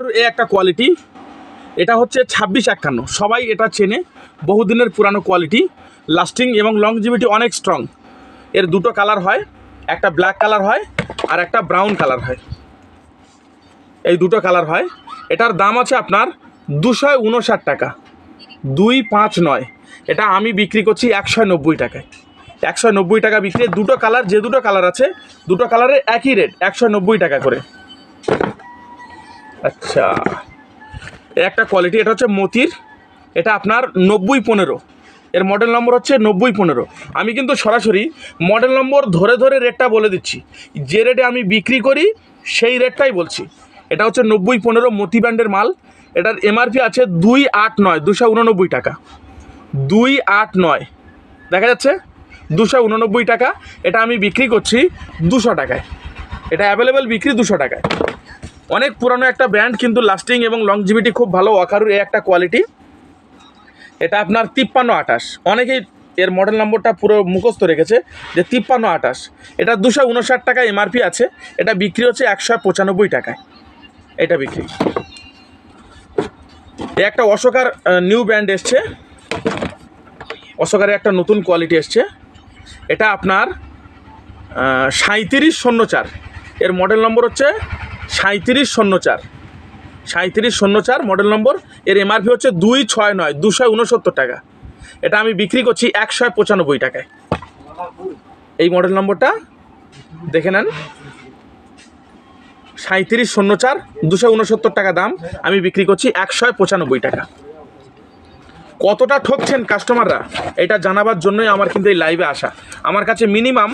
এ একটা কোয়ালিটি এটা হচ্ছে ছাব্বিশ একান্ন। সবাই এটা চেনে, বহুদিনের পুরানো কোয়ালিটি লাস্টিং এবং লংজিভিটি অনেক স্ট্রং এর দুটো কালার হয়, একটা ব্ল্যাক কালার হয় আর একটা ব্রাউন কালার হয়। এই দুটো কালার হয়। এটার দাম আছে আপনার দুশো উনষাট টাকা। দুই পাঁচ নয়। এটা আমি বিক্রি করছি একশো নব্বই টাকায়। একশো নব্বই টাকা বিক্রি। দুটো কালার যে দুটো কালার আছে, দুটো কালারের একই রেট একশো নব্বই টাকা করে। আচ্ছা। একটা কোয়ালিটি এটা হচ্ছে মতির, এটা আপনার নব্বই পনেরো। এর মডেল নম্বর হচ্ছে নব্বই পনেরো। আমি কিন্তু সরাসরি মডেল নম্বর ধরে ধরে রেটটা বলে দিচ্ছি। যে রেটে আমি বিক্রি করি, সেই রেটটাই বলছি। এটা হচ্ছে নব্বই পনেরো মতি ব্র্যান্ডের মাল। এটার এমআরপি আছে দুই আট নয়, দুশো উননব্বই টাকা। দুই আট নয়। দেখা যাচ্ছে? দুশো উননব্বই টাকা। এটা আমি বিক্রি করছি দুশো টাকায়। এটা অ্যাভেলেবেল বিক্রি দুশো টাকায়। অনেক পুরানো একটা ব্র্যান্ড, কিন্তু লাস্টিং এবং লংজিভিটি খুব ভালো। ওয়াকারুর এই একটা কোয়ালিটি এটা আপনার তিপ্পান্ন আঠাশ। অনেকেই এর মডেল নম্বরটা পুরো মুখস্থ রেখেছে যে তিপ্পান্ন আঠাশ। এটা দুশো উনষাট টাকা এমআরপি আছে। এটা বিক্রি হচ্ছে একশো পঁচানব্বই টাকায়। এটা বিক্রি। এ একটা অশোকার নিউ ব্র্যান্ড এসছে। অশোকারের একটা নতুন কোয়ালিটি এসছে। এটা আপনার সাঁত্রিশ শূন্য চার এর মডেল নম্বর হচ্ছে সাঁত্রিশ শূন্য চার। সাঁত্রিশ শূন্য চার মডেল নম্বর এর এমআরপি হচ্ছে দুই ছয় নয়, দুশো উনসত্তর টাকা। এটা আমি বিক্রি করছি একশো পঁচানব্বই টাকায়। এই মডেল নম্বরটা দেখে নেন। সাঁত্রিশ শূন্য চার, দুশো উনসত্তর টাকা দাম, আমি বিক্রি করছি একশো পঁচানব্বই টাকা। কতটা ঠকছেন কাস্টমাররা এটা জানাবার জন্যই আমার কিন্তু এই লাইভে আসা। আমার কাছে মিনিমাম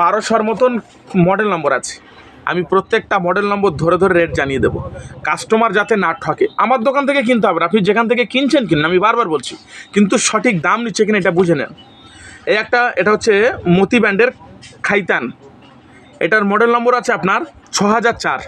বারোশোর মতন মডেল নম্বর আছে। আমি প্রত্যেকটা মডেল নম্বর ধরে ধরে রেট জানিয়ে দেবো। কাস্টমার যাতে না ঠকে, আমার দোকান থেকে কিনতে হবে না। আপনি যেখান থেকে কিনছেন কিনুন, আমি বারবার বলছি। কিন্তু সঠিক দাম নিচ্ছে কিনা এটা বুঝে নেন। এই একটা, এটা হচ্ছে মতি ব্যান্ডের খাইতান। এটার মডেল নম্বর আছে আপনার ছ হাজার চার।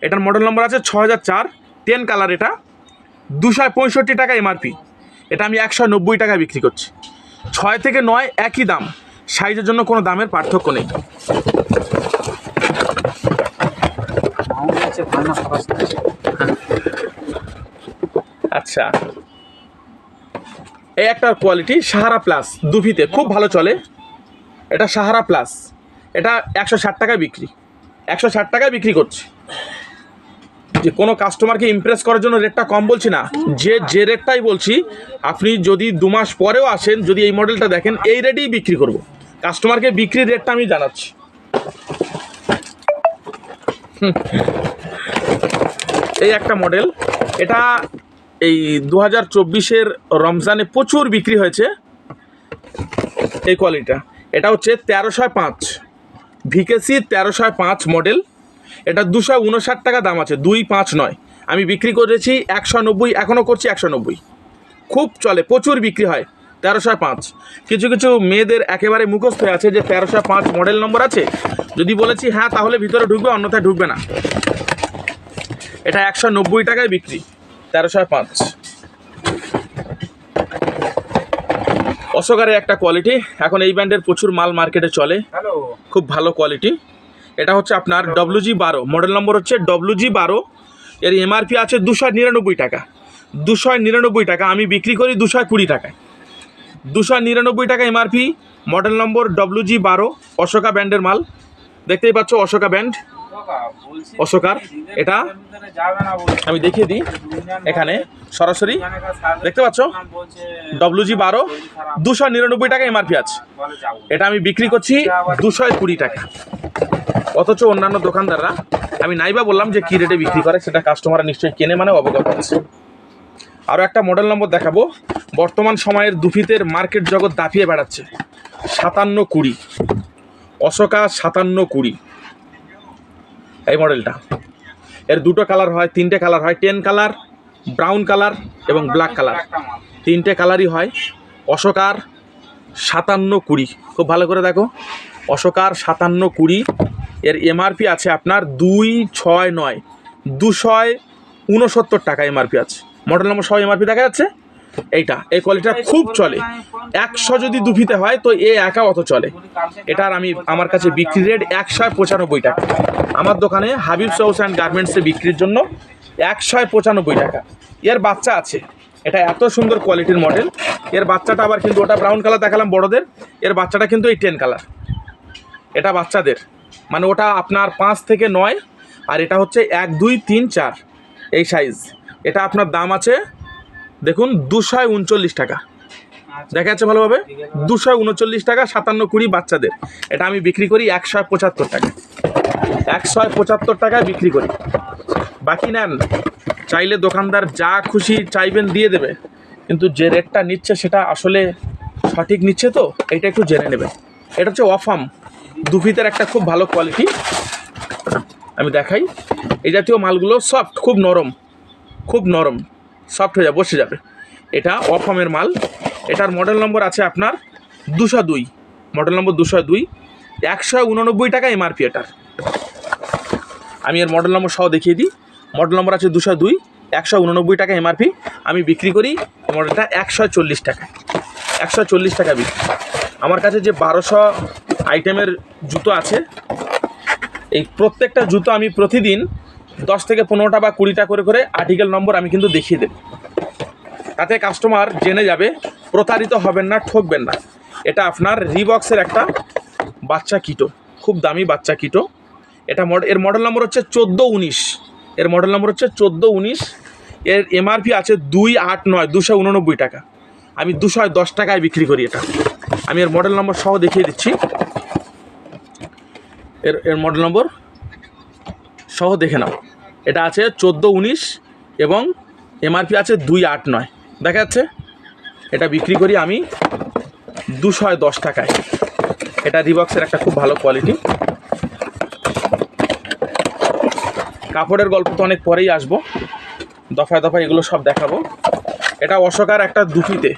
এটার মডেল নম্বর আছে ছ হাজার চার টেন কালার এটা। দুশো পঁয়ষট্টি টাকা এমআরপি এটা আমি একশো নব্বই টাকায় বিক্রি করছি। ছয় থেকে নয় একই দাম। সাইজের জন্য কোনো দামের পার্থক্য নেই। আছে সাথে আচ্ছা। এই একটা কোয়ালিটি সাহারা প্লাস দুফিতে খুব ভালো চলে। এটা সাহারা প্লাস এটা একশো ষাট টাকায় বিক্রি। একশো ষাট টাকায় বিক্রি করছি। যে কোনো কাস্টমারকে ইমপ্রেস করার জন্য রেটটা কম বলছি না। যে যে রেটটাই বলছি, আপনি যদি দু মাস পরেও আসেন, যদি এই মডেলটা দেখেন, এই রেটেই বিক্রি করব। কাস্টমারকে বিক্রির রেটটা আমি জানাচ্ছি। এই একটা মডেল এটা এই দু হাজার চব্বিশের রমজানে প্রচুর বিক্রি হয়েছে এই কোয়ালিটিটা এটা হচ্ছে তেরোশো পাঁচ। ভিকেসি তেরোশো পাঁচ মডেল এটা দুশো উনষাট টাকা দাম আছে, দুই পাঁচ নয়। আমি বিক্রি করেছি একশো নব্বই এখনও করছি একশো নব্বই। খুব চলে, প্রচুর বিক্রি হয়, তেরোশো পাঁচ। কিছু কিছু মেয়েদের একেবারে মুখস্থ হয়ে আছে যে তেরোশো পাঁচ মডেল নম্বর আছে। যদি বলেছি হ্যাঁ তাহলে ভিতরে ঢুকবে, অন্যথায় ঢুকবে না। এটা একশো নব্বই টাকায় বিক্রি তেরোশো পাঁচ। অশোকারের একটা কোয়ালিটি এখন এই ব্র্যান্ডের প্রচুর মাল মার্কেটে চলে। খুব ভালো কোয়ালিটি এটা হচ্ছে আপনার ডব্লিউজি বারো মডেল নম্বর হচ্ছে ডব্লিউজি বারো। এর এমআরপি আছে দুশো নিরানব্বই টাকা। দুশো নিরানব্বই টাকা আমি বিক্রি করি দুশো কুড়ি টাকায়। দুশো নিরানব্বই টাকা এমআরপি মডেল নম্বর ডব্লিউজি বারো অশোকা ব্র্যান্ডের মাল। দেখতেই পাচ্ছ অশোকা ব্র্যান্ড অশোকার, এটা আমি দেখিয়ে দিই এখানে, সরাসরি। দেখতে পাচ্ছ? ডব্লিউজি বারো, দুশো নিরানব্বই টাকা এমআরপি আছে। এটা আমি বিক্রি করছি দুশো কুড়ি টাকা। অথচ অন্যান্য দোকানদাররা, আমি নাইবা বললাম যে কী রেটে বিক্রি করে, সেটা কাস্টমাররা নিশ্চয়ই কেনে মানে অবগত আছে। আরও একটা মডেল নম্বর দেখাবো। বর্তমান সময়ের দুফিতের মার্কেট জগৎ দাপিয়ে বেড়াচ্ছে। সাতান্ন কুড়ি। অশোকা সাতান্ন কুড়ি। এই মডেলটা। এর দুটো কালার হয়, তিনটে কালার হয় টেন কালার ব্রাউন কালার এবং ব্ল্যাক কালার তিনটে কালারই হয়, অশোকার সাতান্ন কুড়ি। খুব ভালো করে দেখো, অশোকার সাতান্ন কুড়ি। এর এমআরপি আছে আপনার দুই ছয় নয়। দুশয় উনসত্তর টাকা এমআরপি আছে। মডেল নম্বর সব এমআরপি দেখা যাচ্ছে? এইটা, এই কোয়ালিটিটা খুব চলে। একশো যদি দুফিতে হয়, তো এ একা অত চলে। এটার আমি, আমার কাছে বিক্রি রেট একশো পঁচানব্বই টাকা। আমার দোকানে হাবিব সৌস অ্যান্ড গার্মেন্টসে বিক্রির জন্য একশো পঁচানব্বই টাকা। এর বাচ্চা আছে। এটা এত সুন্দর কোয়ালিটির মডেল। এর বাচ্চাটা আবার কিন্তু ওটা ব্রাউন কালার দেখালাম বড়দের। এর বাচ্চাটা কিন্তু এই টেন কালার এটা বাচ্চাদের। মানে ওটা আপনার পাঁচ থেকে নয়, আর এটা হচ্ছে এক, দুই, তিন, চার এই সাইজ এটা আপনার দাম আছে, দেখুন, দুশো উনচল্লিশ টাকা। দেখা যাচ্ছে ভালোভাবে? দুশো উনচল্লিশ টাকা সাতান্ন কুড়ি বাচ্চাদের। এটা আমি বিক্রি করি একশো পঁচাত্তর টাকা একশো পঁচাত্তর টাকায় বিক্রি করি। বাকি নেন। চাইলে দোকানদার যা খুশি চাইবেন দিয়ে দেবে। কিন্তু যে রেটটা নিচ্ছে সেটা আসলে সঠিক নিচ্ছে তো এটা একটু জেনে নেবে এটা হচ্ছে অফাম। দুফিতের একটা খুব ভালো কোয়ালিটি আমি দেখাই। এই জাতীয় মালগুলো সফট খুব নরম। খুব নরম। সফট হয়ে যাবে, বসে যাবে। এটা অফামের মাল। এটার মডেল নম্বর আছে আপনার দুশো দুই। মডেল নম্বর দুশো দুই। একশো উননব্বই টাকা এমআরপি এটার। আমি এর মডেল নম্বর সহ দেখিয়ে দিই। মডেল নম্বর আছে দুশো দুই, একশো উননব্বই টাকা এমআরপি আমি বিক্রি করি মডেলটা একশো চল্লিশ টাকা একশো চল্লিশ টাকা বিক্রি। আমার কাছে যে বারোশো আইটেমের জুতো আছে, এই প্রত্যেকটা জুতো আমি প্রতিদিন দশ থেকে পনেরোটা বা কুড়িটা করে করে আর্টিকেল নম্বর আমি কিন্তু দেখিয়ে দেব। তাতে কাস্টমার জেনে যাবে, প্রতারিত হবেন না, ঠকবেন না। এটা আপনার রিবক্সের একটা বাচ্চা কিটো, খুব দামি বাচ্চা কিটো। এটা এর মডেল নম্বর হচ্ছে চোদ্দ উনিশ। এর মডেল নম্বর হচ্ছে চোদ্দ উনিশ। এর এমআরপি আছে দুই আট নয়, দুশো উননব্বই টাকা। আমি দুশো দশ টাকায় বিক্রি করি এটা। আমি এর মডেল নম্বর সহ দেখিয়ে দিচ্ছি। এর এর মডেল নম্বর সহ দেখে নাও। এটা আছে চোদ্দ উনিশ এবং এমআরপি আছে দুই আট নয়। দেখা যাচ্ছে, এটা বিক্রি করি আমি দুশো দশ টাকায়। এটা রিবক্সের একটা খুব ভালো কোয়ালিটি কাপড়ের গল্প তো অনেক পরেই আসব। দফায় দফায় এগুলো সব দেখাবো। এটা অশোকার একটা দুফিতে।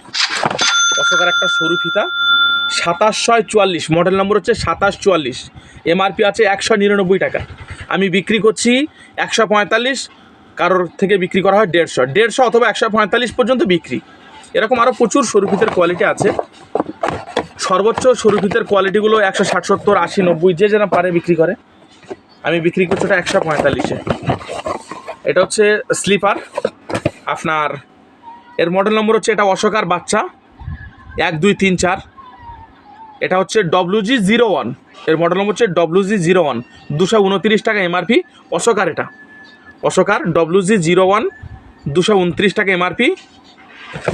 অশোকার একটা সরু ফিতা। সাতাশ ছয় চুয়াল্লিশ মডেল নম্বর হচ্ছে সাতাশ চুয়াল্লিশ এমআরপি আছে একশো নিরানব্বই টাকা। আমি বিক্রি করছি একশো পঁয়তাল্লিশ। কারোর থেকে বিক্রি করা হয় দেড়শো। দেড়শো অথবা একশো পঁয়তাল্লিশ পর্যন্ত বিক্রি। এরকম আরও প্রচুর সরু ফিতের কোয়ালিটি আছে। সর্বোচ্চ সরু ফিতের কোয়ালিটিগুলো একশো ষাট, সত্তর, আশি, নব্বই, যে যেন পারে বিক্রি করে। আমি বিক্রি করছি ওটা একশো পঁয়তাল্লিশে। এটা হচ্ছে স্লিপার। আপনার এর মডেল নম্বর হচ্ছে এটা অশোকার বাচ্চা। এক, দুই, তিন, চার। এটা হচ্ছে ডব্লিউজি জিরো ওয়ানের মডেল নম্বর হচ্ছে ডব্লিউজি জিরো ওয়ান দুশো উনত্রিশ টাকা এমআরপি অশোকার এটা। অশোকার ডব্লিউজি জিরো ওয়ান দুশো উনত্রিশ টাকা এমআরপি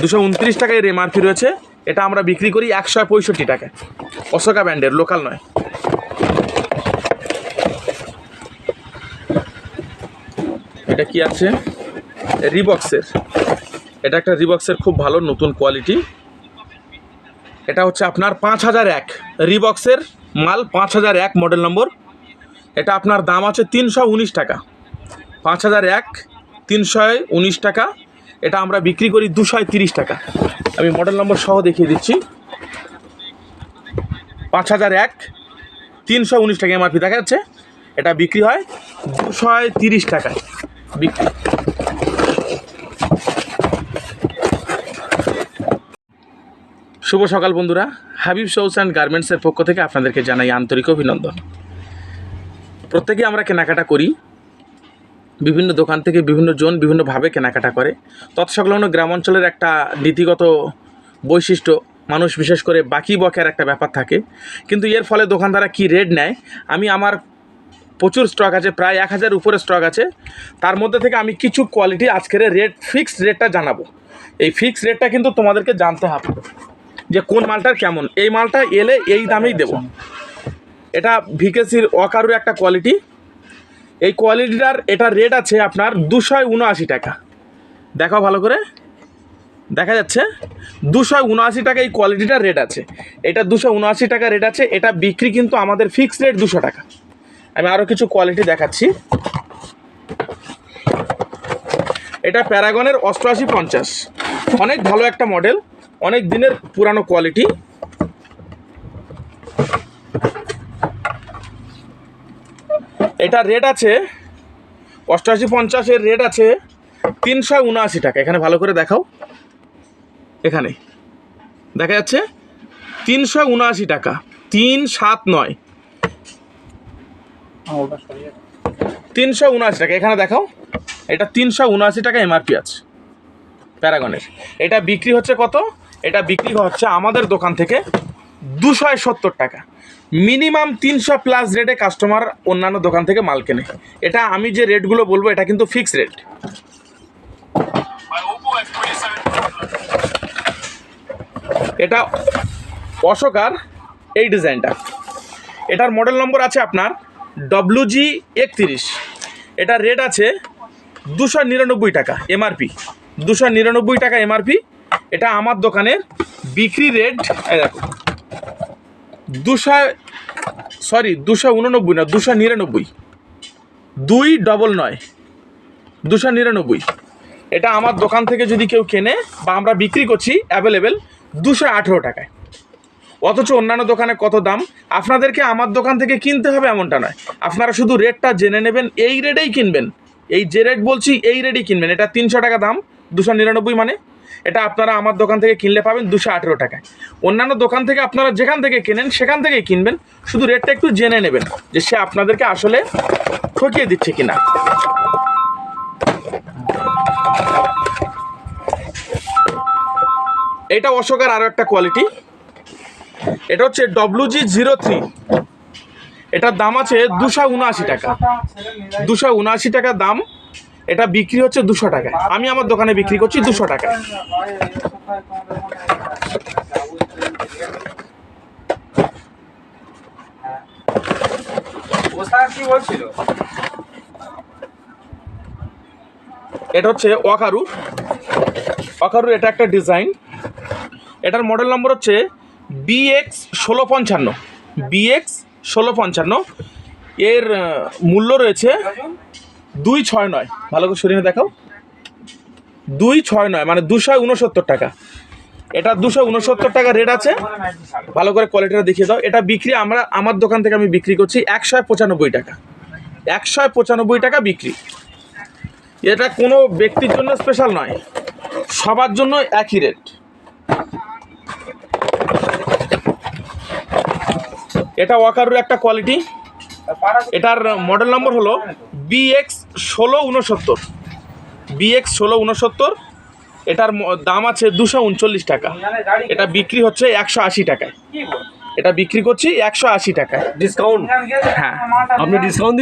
দুশো উনত্রিশ টাকা এর এমআরপি রয়েছে। এটা আমরা বিক্রি করি একশো পঁয়ষট্টি টাকায়। অশোকা ব্র্যান্ডের, লোকাল নয়। এটা কি আছে? রিবক্সের এটা একটা রিবক্সের খুব ভালো, নতুন কোয়ালিটি এটা হচ্ছে আপনার পাঁচ হাজার এক। রিবক্সের মাল পাঁচ হাজার এক মডেল নম্বর এটা আপনার দাম আছে তিনশো উনিশ টাকা। পাঁচ হাজার এক, তিনশো উনিশ টাকা। এটা আমরা বিক্রি করি দুশো তিরিশ টাকা। আমি মডেল নম্বর সহ দেখিয়ে দিচ্ছি। পাঁচ হাজার এক, তিনশো উনিশ টাকা এমআরপি দেখা যাচ্ছে। এটা বিক্রি হয় দুশো তিরিশ টাকায়। বিক্রি শুভ সকাল বন্ধুরা। হাবিব অ্যান্ড গার্মেন্টসের পক্ষ থেকে আপনাদেরকে জানাই আন্তরিক অভিনন্দন। প্রত্যেকে আমরা কেনাকাটা করি। বিভিন্ন দোকান থেকে বিভিন্ন জন বিভিন্নভাবে কেনাকাটা করে। তৎসংলগ্ন গ্রাম অঞ্চলের একটা নীতিগত বৈশিষ্ট্য, মানুষ বিশেষ করে বাকি বকের একটা ব্যাপার থাকে। কিন্তু এর ফলে দোকানদারা কি রেট নেয়, আমি আমার প্রচুর স্টক আছে, প্রায় এক হাজার উপরে স্টক আছে। তার মধ্যে থেকে আমি কিছু কোয়ালিটি আজকের রেট ফিক্সড রেটটা জানাব। এই ফিক্সড রেটটা কিন্তু তোমাদেরকে জানতে হবে যে কোন মালটার কেমন। এই মালটা এলে এই দামেই দেবো। এটা ভিকেসির অকারুর একটা কোয়ালিটি এই কোয়ালিটিটার এটা রেট আছে আপনার দুশো উনআশি টাকা। দেখো ভালো করে। দেখা যাচ্ছে? দুশো উনআশি টাকা এই কোয়ালিটিটার রেট আছে। এটা দুশো উনআশি টাকা রেট আছে, এটা বিক্রি কিন্তু আমাদের ফিক্সড রেট দুশো টাকা। আমি আরও কিছু কোয়ালিটি দেখাচ্ছি। এটা প্যারাগনের অষ্টআশি পঞ্চাশ। অনেক ভালো একটা মডেল অনেক দিনের পুরানো কোয়ালিটি এটা রেট আছে, অষ্টআশি পঞ্চাশের রেট আছে তিনশো উনআশি টাকা। এখানে ভালো করে দেখাও। এখানে। দেখা যাচ্ছে তিনশো উনআশি টাকা, তিন সাত নয় আমার ওটা সরিয়ে দাও। তিনশো উনআশি টাকা এখানে দেখাও। এটা তিনশো উনআশি টাকা এমআরপি আছে। প্যারাগনের। এটা বিক্রি হচ্ছে কত? এটা বিক্রি হচ্ছে আমাদের দোকান থেকে দুশো সত্তর টাকা। মিনিমাম তিনশো প্লাস রেটে কাস্টমার অন্যান্য দোকান থেকে মাল কেনে। এটা আমি যে রেটগুলো বলব এটা কিন্তু ফিক্স রেট। এটা অশোকার এই ডিজাইনটা। এটার মডেল নম্বর আছে আপনার ডব্লু জি একত্রিশ। এটার রেট আছে দুশো নিরানব্বই টাকা এমআরপি দুশো নিরানব্বই টাকা এমআরপি এটা আমার দোকানের বিক্রি রেট দেখো। দুশো সরি দুশো উননব্বই না, দুশো নিরানব্বই। দুই ডবল নয়। দুশো নিরানব্বই। এটা আমার দোকান থেকে যদি কেউ কেনে বা আমরা বিক্রি করছি অ্যাভেলেবেল দুশো আঠেরো টাকায়। অথচ অন্যান্য দোকানে কত দাম? আপনাদেরকে আমার দোকান থেকে কিনতে হবে এমনটা নয়। আপনারা শুধু রেটটা জেনে নেবেন, এই রেটেই কিনবেন। এই যে রেট বলছি, এই রেটেই কিনবেন। এটা তিনশো টাকা দাম, দুশো নিরানব্বই মানে। এটা আপনারা আমার দোকান থেকে কিনলে পাবেন দুশো আঠেরো টাকায়। অন্যান্য দোকান থেকে আপনারা যেখান থেকে কেনেন, সেখান থেকেই কিনবেন। শুধু রেটটা একটু জেনে নেবেন যে সে আপনাদেরকে আসলে ঠকিয়ে দিচ্ছে কিনা। এটা অশোকার আরও একটা কোয়ালিটি। এটা হচ্ছে ডব্লু জি জিরো থ্রি এটার দাম আছে দুশো উনআশি টাকা। দুশো উনআশি টাকা দাম। এটা বিক্রি হচ্ছে দুশো টাকায়। আমি আমার দোকানে বিক্রি করছি দুশো টাকায়। এটা হচ্ছে ওয়াকারু। ওয়াকারু এটা একটা ডিজাইন। এটার মডেল নম্বর হচ্ছে বিএক্স ষোলো পঞ্চান্ন বিএক্স ষোলো পঞ্চান্ন, এর মূল্য রয়েছে দুই ছয় নয়। ভালো করে সরিয়ে দেখাও। দুই ছয় নয় মানে দুশো উনসত্তর টাকা। এটা দুশো উনসত্তর টাকা রেট আছে। ভালো করে কোয়ালিটিটা দেখিয়ে দাও। এটা বিক্রি আমরা, আমার দোকান থেকে আমি বিক্রি করছি একশো পঁচানব্বই টাকা। একশো পঁচানব্বই টাকা বিক্রি। এটা কোনো ব্যক্তির জন্য স্পেশাল নয়। সবার জন্য একই রেট এটা ওয়াকারুর একটা কোয়ালিটি। এটার মডেল নম্বর হলো বিএক্স ষোলো উনসত্তর বিএক্স ষোলো উনসত্তর এটার দাম আছে দুশো উনচল্লিশ টাকা। এটা বিক্রি হচ্ছে একশো আশি টাকায়। এটা বিক্রি করছি একশো আশি টাকায়। ডিসকাউন্ট হ্যাঁ। আপনি ডিসকাউন্ট